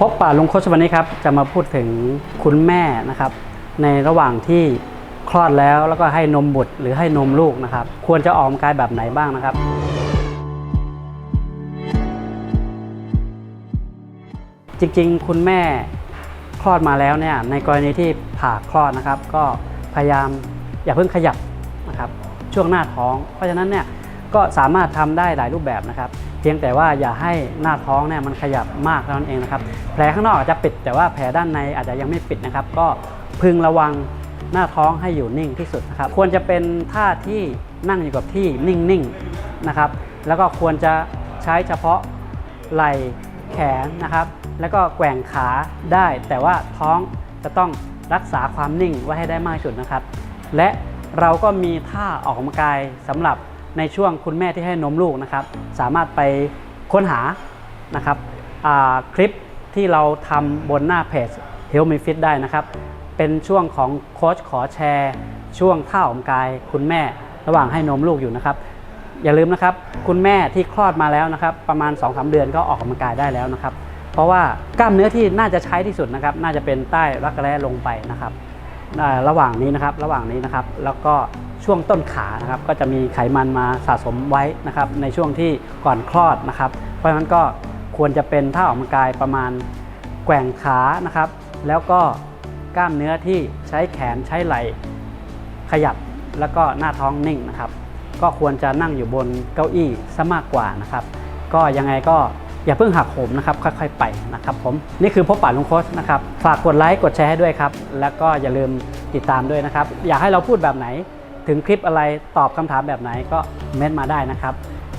พบป่าลุงโคชวันนี้ครับจะมาพูดถึงคุณแม่นะครับ ในระหว่างที่คลอดแล้วแล้วก็ให้นมบุตรหรือให้นมลูกนะครับ ควรจะออกกำลังกายแบบไหนบ้างนะครับ จริงๆ คุณแม่คลอดมาแล้วเนี่ยในกรณีที่ผ่าคลอดนะครับ ก็พยายามอย่าเพิ่งขยับนะครับ ช่วงหน้าท้อง เพราะฉะนั้นเนี่ยก็สามารถทำได้หลายรูปแบบนะครับ พียงแต่ว่าอย่าให้หน้าท้องเนี่ยมันขยับมากเท่านั้นเองนะครับ แผลข้างนอกอาจจะปิด แต่ว่าแผลด้านในอาจจะยังไม่ปิดนะครับ ก็พึงระวังหน้าท้องให้อยู่นิ่งที่สุดนะครับ ควรจะเป็นท่าที่นั่งอยู่กับที่นิ่งๆนะครับ แล้วก็ควรจะใช้เฉพาะไหล่แขนนะครับ แล้วก็แกว่งขาได้ แต่ว่าท้องจะต้องรักษาความนิ่งไว้ให้ได้มากที่สุดนะครับ และเราก็มีท่าออกกำลังกายสำหรับ ในช่วงคุณแม่ที่ให้นมลูกนะครับ สามารถไปค้นหานะครับคลิปที่เราทำบนหน้าเพจ Help Me Fit ได้นะครับ เป็นช่วงของโค้ชขอแชร์ ช่วงท่าออกกำลังกายคุณแม่ระหว่างให้นมลูกอยู่นะครับ อย่าลืมนะครับ คุณแม่ที่คลอดมาแล้วนะครับ ประมาณ 2-3 เดือนก็ออกกำลังกายได้แล้วนะครับ เพราะว่ากล้ามเนื้อที่น่าจะใช้ที่สุดนะครับ น่าจะเป็นใต้รักแร้ลงไปนะครับระหว่างนี้นะครับระหว่างนี้นะครับ แล้วก็ ช่วงต้นขานะครับก็จะมีไขมันมาสะสมไว้นะครับในช่วงที่ก่อนคลอดนะครับ เพราะฉะนั้นก็ควรจะเป็นท่าออกกำลังกายประมาณแกว่งขานะครับ แล้วก็กล้ามเนื้อที่ใช้แขนใช้ไหล่ขยับแล้วก็หน้าท้องนิ่งนะครับ ก็ควรจะนั่งอยู่บนเก้าอี้ซะมากกว่านะครับ ก็ยังไงก็อย่าเพิ่งหักโหมนะครับค่อยๆไปนะครับผมนี่คือพบป่าลุงโคชนะครับฝากกดไลค์กดแชร์ให้ด้วยครับ แล้วก็อย่าลืมติดตามด้วยนะครับ อยากให้เราพูดแบบไหน ถึงคลิปอะไรตอบคำถามแบบไหนก็เม้นมาได้นะครับ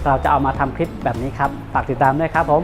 เราจะเอามาทำคลิปแบบนี้ครับ ฝากติดตามด้วยครับผม